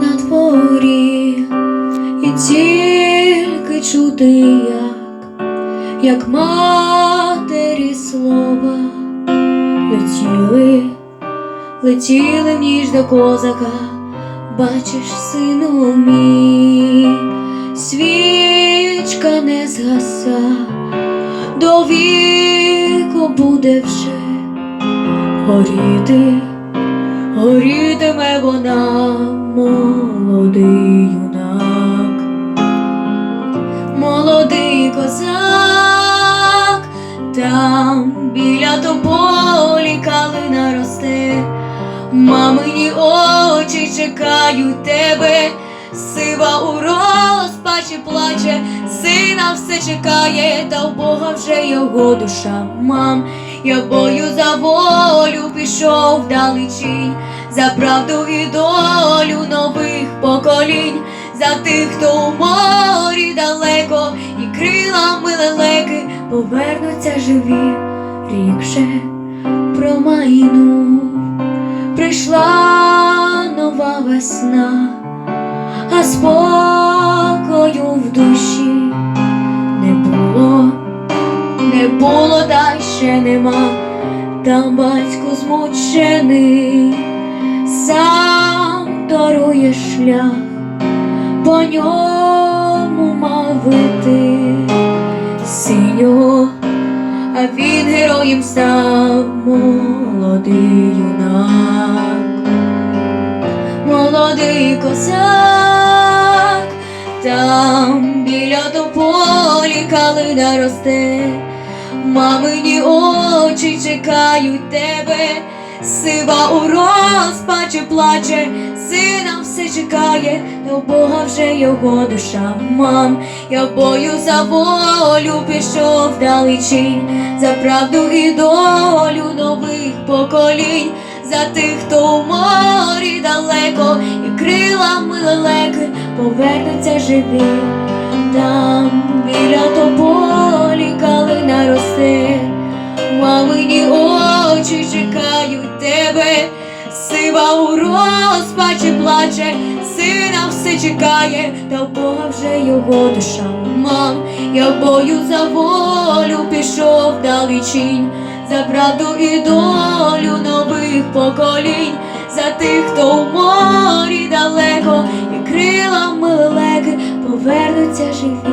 на дворі, і тільки чути, як, як матері слова летіли, летіли в ніж до козака, бачиш, сину мій, свічка не згаса, до віку буде вже горіти горітиме вона, молодий юнак, молодий козак, там біля тополі калина росте, мамині очі чекають тебе, сива у розпачі плаче, сина все чекає, та в Бога вже його душа, мам. Я бою за волю пішов вдалечінь, за правду і долю нових поколінь, за тих, хто у морі далеко, і крилами лелеки повернуться живі, рік вже промайнув, прийшла нова весна, а спокою в душі не було. Не було, та ще нема, там батько змучений, сам торує шлях, по ньому мав іти. Синього, а він героєм став. Молодий юнак, молодий козак, там біля тополі калина росте. Мамині очі чекають тебе, сива у розпачі плаче, сина все чекає, до Бога вже його душа, мам, я бою за волю пішов вдалечінь, за правду і долю нових поколінь, за тих, хто у морі далеко, і крилами лелеки повернуться живі. Там біля тебе, сива у розпачі плаче, сина все чекає, та в Бога вже його душа, мам, я в бою за волю пішов вдалечінь, за правду і долю нових поколінь, за тих, хто у морі далеко, і крилами лелеки повернуться живі.